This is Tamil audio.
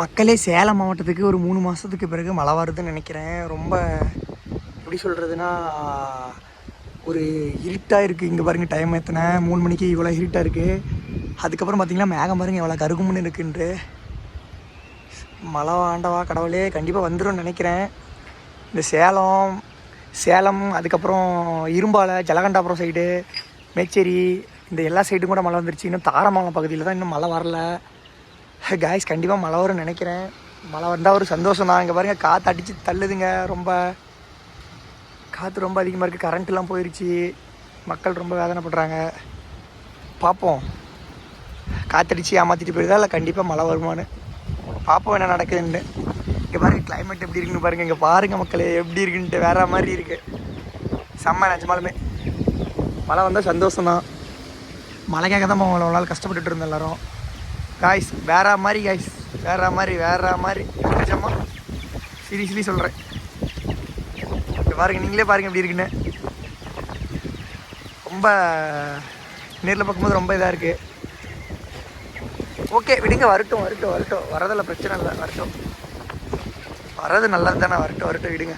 மக்களே சேலம் மாவட்டத்துக்கு ஒரு மூணு மாதத்துக்கு பிறகு மழை வருதுன்னு நினைக்கிறேன். ரொம்ப எப்படி சொல்கிறதுனா ஒரு இருட்டாக இருக்குது இங்கே பாருங்கள் டைம் எத்தனை? மூணு மணிக்கு இவ்வளோ இருட்டாக இருக்குது அதுக்கப்புறம் பார்த்தீங்கன்னா மேகம் பாருங்கள் எவ்வளோ கருகுமுன்னு இருக்குன்ட்டு. மழை ஆண்டவா கடவுளே. கண்டிப்பாக வந்துடும் நினைக்கிறேன். இந்த சேலம் சேலம் அதுக்கப்புறம் இரும்பாலை ஜலகண்டாபுரம் சைடு மேச்சேரி இந்த எல்லா சைடும் கூட மழை வந்துருச்சு. இன்னும் தாரமங்கலம் பகுதியில் தான் இன்னும் மழை வரல. காய்ஸ் கண்டிப்பாக மழை வரும்னு நினைக்கிறேன். மழை வந்தால் ஒரு சந்தோஷம் தான். இங்கே பாருங்கள் காற்று அடித்து தள்ளுதுங்க. ரொம்ப காற்று ரொம்ப அதிகமாக இருக்குது கரண்ட்லாம் போயிடுச்சு மக்கள் ரொம்ப வேதனைப்படுறாங்க. பார்ப்போம் காற்றடிச்சு ஏமாற்றிட்டு போயிருதா? இல்லை கண்டிப்பாக மழை வருமான்னு. பார்ப்போம் என்ன நடக்குதுன்னு. இங்கே பாருங்க கிளைமேட் எப்படி இருக்குன்னு பாருங்கள் இங்கே பாருங்கள் மக்களே எப்படி இருக்குன்ட்டு. வேற மாதிரி இருக்குது செம்ம நிஜமாலுமே. மழை வந்தால் சந்தோஷம் தான். மழைக்காக தான் அவ்வளோ நாள் கஷ்டப்பட்டுட்டு இருந்தோம் எல்லாரும். காய்ஸ் வேற மாதிரி காய்ஸ் வேற மாதிரி வேற மாதிரி. நிஜமா? சீரியஸ்லி சொல்கிறேன் இப்போ பாருங்கள் நீங்களே பாருங்கள் எப்படி இருக்குன்னு. ரொம்ப நேரில் பார்க்கும்போது ரொம்ப இதாக இருக்குது ஓகே விடுங்க வரட்டும் வரட்டும் வரட்டும். வரதில் பிரச்சனை இல்லை வரட்டும். வரது நல்லது தானே வரட்டும் வரட்டும் விடுங்க.